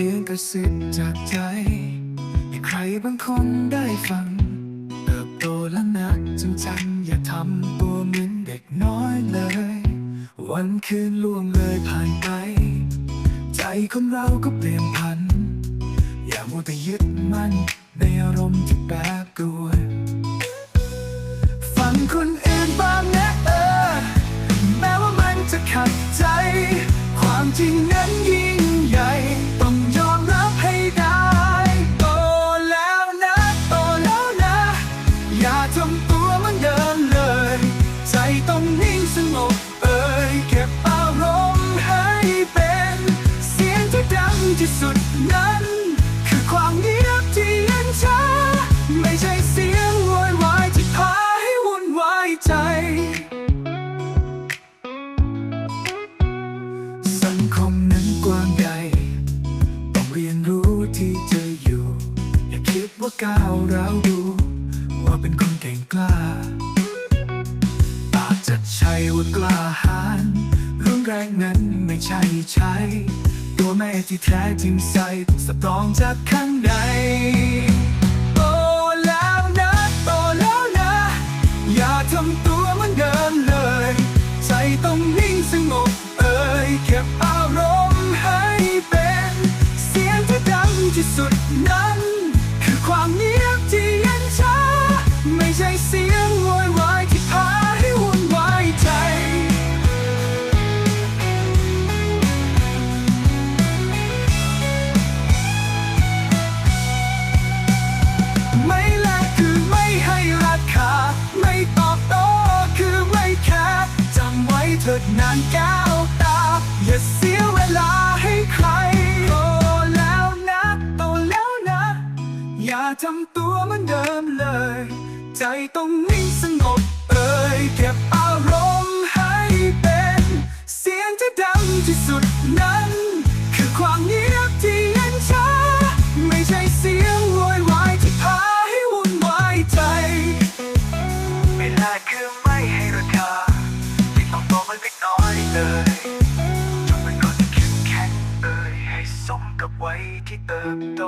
สียงกระซิบจากใจ ให้ใครบางคนได้ฟัง เติบโตแล้วนะจงจำอย่าทำตัวเหมือนเด็กน้อยเลย วันคืนล่วงเลยผ่านไป ใจคนเราก็เปลี่ยนพัน อย่ามัวแต่ยึดมั่นในอารมณ์ที่แปรปรวนฟังคนอื่นบ้างนะเออ แม้ว่ามันจะขัดใจ ความจริงนั้นยิ่ ก้าวร้าวดู ว่าเป็นคนเก่งกล้า อาจจะใช่ว่ากล้าหาญรุนแรงนั้นไม่ใช่ใช้ ตัวแม่ที่แท้จริงใส่สตรองจากข้างใน คือความเงียบที่เย็นชา ไม่ใช่เสียงโวยวายที่พาให้วุ่นวายใจ ไม่แลกคือไม่ให้ราคา ไม่ตอบโต้คือไม่แคร์จำไว้เถิดนานแก้วตาอย่าเสีย ทำตัวเหมือนเดิมเลย ใจต้องนิ่งสงบเอ่ยเก็บอารมณ์ให้เป็น เสียงที่ดังที่สุดนั้น คือความเงียบที่เย็นชา ไม่ใช่เสียงโวยวายที่พาให้วุ่นวายใจไม่แลกคือไม่ให้ราคาไม่ต้องโตมันไม่น้อยเลยจงเป็นคนที่เข้มแข็งเอ่ยให้สมกับไวัยที่เติบโต